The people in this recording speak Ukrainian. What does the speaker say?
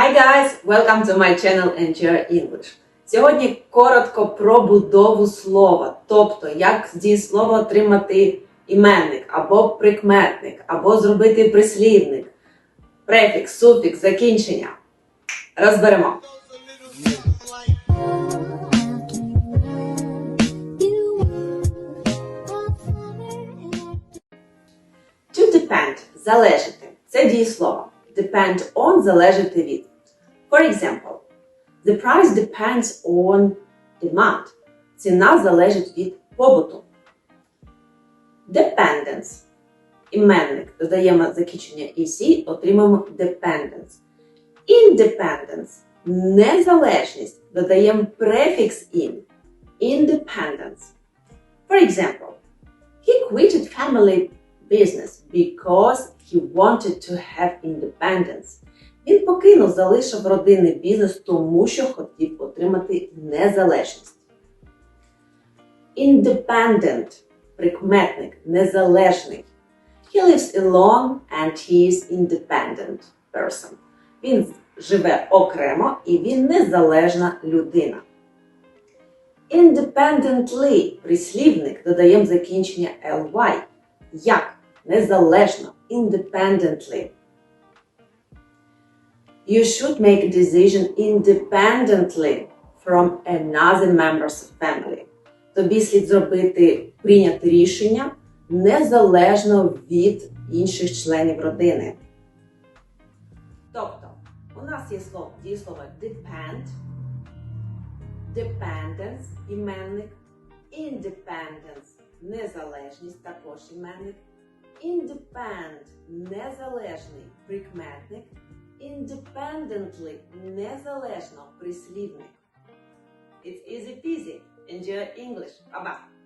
Hi guys! Welcome to my channel Enjoy English. Сьогодні коротко про будову слова, тобто як з дієслова отримати іменник або прикметник, або зробити прислівник, префікс, суфікс, закінчення. Розберемо. To depend – залежати. Це дієслово. Depend on – залежати від. For example, the price depends on demand. Ціна залежить від побуту. Dependence. Іменник. Додаємо закінчення EC, отримаємо dependence. Independence. Незалежність. Додаємо префікс in. Independence. For example, he quitted family business because he wanted to have independence. Він покинув, залишив родинний бізнес, тому що хотів отримати незалежність. Independent – прикметник, незалежний. He lives alone and he is independent person. Він живе окремо і він незалежна людина. Independently – прислівник, додаємо закінчення ly. Як? Незалежно. Independently. You should make a decision independently from another members family. Тобі слід зробити прийняти рішення незалежно від інших членів родини. Тобто, у нас є слово дієслово depend, dependence, іменник, independence, незалежність, також іменник, independent, незалежний, прикметник, independently, незалежно, прислівник. It's easy peasy. Enjoy English. Bye-bye.